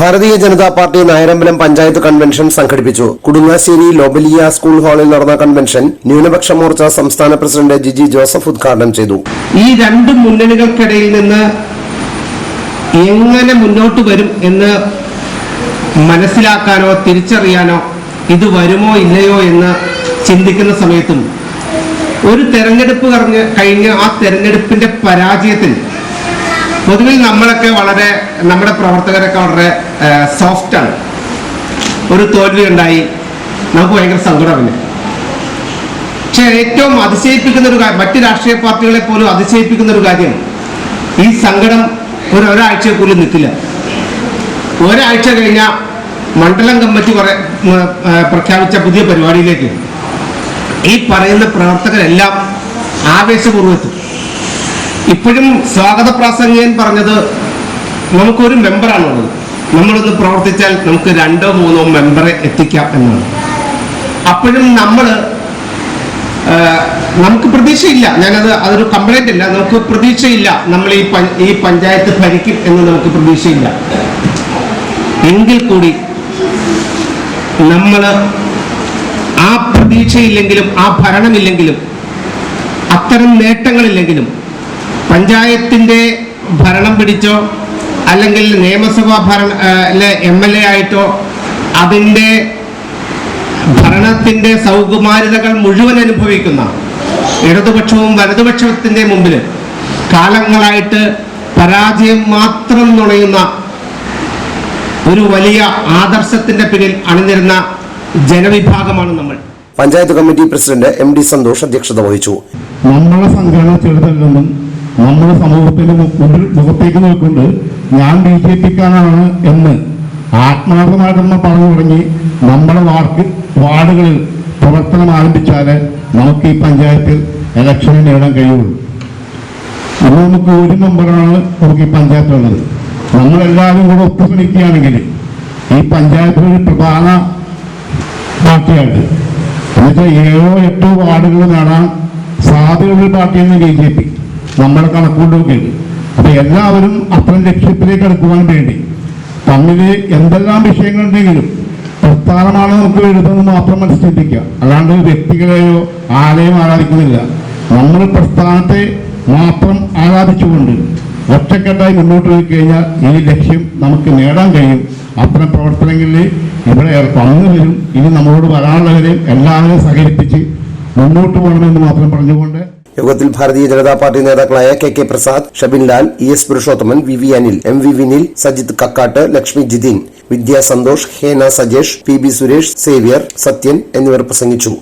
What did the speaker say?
ഭാരതീയ Janata party Nayarambalam panchayat convention സംഘടിപ്പിച്ചു. Kudungassery ലോബലിയ school ഹാളിൽ നടന്ന കൺവെൻഷൻ ന്യൂനപക്ഷ മോർച്ച സംസ്ഥാന പ്രസിഡന്റ് ജിജി ജോസഫ് ഉദ്ഘാടനം ചെയ്തു. ഈ രണ്ട് മുന്നണികൾക്കിടയിൽ നിന്ന് എങ്ങനെ മുന്നോട്ട് വരും എന്ന് മനസ്സിലാക്കാനോ തിരിച്ചറിയാനോ ഇത് വരുമോ ഇല്ലയോ എന്ന് ചിന്തിക്കുന്ന സമയത്തും ഒരു തെരഞ്ഞെടുപ്പ് കഴിഞ്ഞ് കഴിഞ്ഞ് ആ തെരഞ്ഞെടുപ്പിന്റെ പരാജയത്തിൽ പൊതുവിൽ നമ്മളൊക്കെ വളരെ നമ്മുടെ പ്രവർത്തകരൊക്കെ വളരെ സോഫ്റ്റാണ് ഒരു തോൽവി ഉണ്ടായി. നമുക്ക് ഭയങ്കര സങ്കടമില്ല പക്ഷെ ഏറ്റവും അതിശയിപ്പിക്കുന്ന ഒരു മറ്റ് രാഷ്ട്രീയ പാർട്ടികളെ പോലും അതിശയിപ്പിക്കുന്ന ഒരു കാര്യം ഈ സങ്കടം ഒരു ഒരാഴ്ച പോലും നിൽക്കില്ല. ഒരാഴ്ച കഴിഞ്ഞ മണ്ഡലം കമ്മിറ്റി കുറെ പ്രഖ്യാപിച്ച പുതിയ പരിപാടിയിലേക്ക് ഈ പറയുന്ന പ്രവർത്തകരെല്ലാം ആവേശപൂർവം എത്തും. ഇപ്പോഴും സ്വാഗത പ്രാസംഗികൻ പറഞ്ഞത് നമുക്കൊരു മെമ്പറാണുള്ളത്. നമ്മളൊന്ന് പ്രവർത്തിച്ചാൽ നമുക്ക് രണ്ടോ മൂന്നോ മെമ്പറെ എത്തിക്കാം എന്നാണ്. അപ്പോഴും നമ്മൾ നമുക്ക് പ്രതീക്ഷയില്ല. ഞാനത് അതൊരു കംപ്ലൈന്റ് ഇല്ല നമുക്ക് പ്രതീക്ഷയില്ല നമ്മൾ ഈ ഈ പഞ്ചായത്ത് ഭരിക്കും എന്ന് നമുക്ക് പ്രതീക്ഷയില്ല. എങ്കിൽ കൂടി നമ്മൾ ആ പ്രതീക്ഷയില്ലെങ്കിലും ആ ഭരണമില്ലെങ്കിലും അത്തരം നേട്ടങ്ങളില്ലെങ്കിലും പഞ്ചായത്തിന്റെ ഭരണം പിടിച്ചോ അല്ലെങ്കിൽ നിയമസഭാ ഭരണ എം എൽ എ ആയിട്ടോ അതിന്റെ ഭരണത്തിന്റെ സൗകുമാരിതകൾ മുഴുവൻ അനുഭവിക്കുന്ന ഇടതുപക്ഷവും വലതുപക്ഷത്തിന്റെ മുമ്പിൽ കാലങ്ങളായിട്ട് പരാജയം മാത്രം നുണയുന്ന ഒരു വലിയ ആദർശത്തിന്റെ പിന്നിൽ അണിനിരുന്ന ജനവിഭാഗമാണ് നമ്മൾ. Panchayat committee president M D Santhosh അധ്യക്ഷത വഹിച്ചു. നമ്മളെ സംഘടന ചെറുതല്ലെന്നും നമ്മുടെ സമൂഹത്തിന്റെ മുഖത്തേക്ക് നോക്കുന്നുണ്ട്. ഞാൻ ബി ജെ പിക്കാരാണ് എന്ന്. ആത്മാർത്ഥമായിട്ടൊന്ന് പറഞ്ഞു തുടങ്ങി. നമ്മുടെ വാർക്ക് വാർഡുകളിൽ പ്രവർത്തനം ആരംഭിച്ചാൽ നമുക്ക് ഈ പഞ്ചായത്തിൽ ഇലക്ഷന് നേടാൻ കഴിയുള്ളൂ. ഇന്ന് നമുക്ക് ഒരു മെമ്പറാണ് നമുക്ക് ഈ പഞ്ചായത്തുള്ളത് നമ്മളെല്ലാവരും കൂടെ ഒത്തുപണിക്കുകയാണെങ്കിൽ ഈ പഞ്ചായത്തിൽ ഒരു പ്രധാന പാർട്ടിയായിട്ട് എന്നുവെച്ചാൽ ഏഴോ എട്ടോ വാർഡുകൾ നേടാൻ സാധ്യതയുള്ള പാർട്ടിയാണ് ബി ജെ പി. നമ്മുടെ കണക്കുകൊണ്ടൊക്കെ ഉണ്ട് അപ്പൊ എല്ലാവരും അത്തരം ലക്ഷ്യത്തിലേക്ക് അടുക്കുവാൻ വേണ്ടി. തമ്മിൽ എന്തെല്ലാം വിഷയങ്ങളുണ്ടെങ്കിലും പ്രസ്ഥാനമാണ് നമുക്ക് എഴുതുന്നത് മാത്രം മനസ്സിലിപ്പിക്കുക അല്ലാണ്ട് വ്യക്തികളെയോ ആരെയും ആരാധിക്കുന്നില്ല. നമ്മൾ പ്രസ്ഥാനത്തെ മാത്രം ആരാധിച്ചുകൊണ്ട് ഒറ്റക്കെട്ടായി മുന്നോട്ട് പോയി കഴിഞ്ഞാൽ ഈ ലക്ഷ്യം നമുക്ക് നേടാൻ കഴിയും. അത്തരം പ്രവർത്തനങ്ങളിൽ ഇവിടെ വന്നവരും ഇനി നമ്മളോട് വരാനുള്ളവരെയും എല്ലാവരെയും സഹകരിപ്പിച്ച് മുന്നോട്ട് പോകണമെന്ന് മാത്രം പറഞ്ഞുകൊണ്ട് യോഗത്തിൽ ഭാരതീയ ജനതാ പാർട്ടി നേതാക്കളായ K K Prasad Shabin Lal E S Purushothaman V V Anil M V Vinil Sajith Kakkattu Lakshmi Jithin Vidya Santhosh Hena Sajesh P B Suresh Xavier Sathyan എന്നിവർ പ്രസംഗിച്ചു.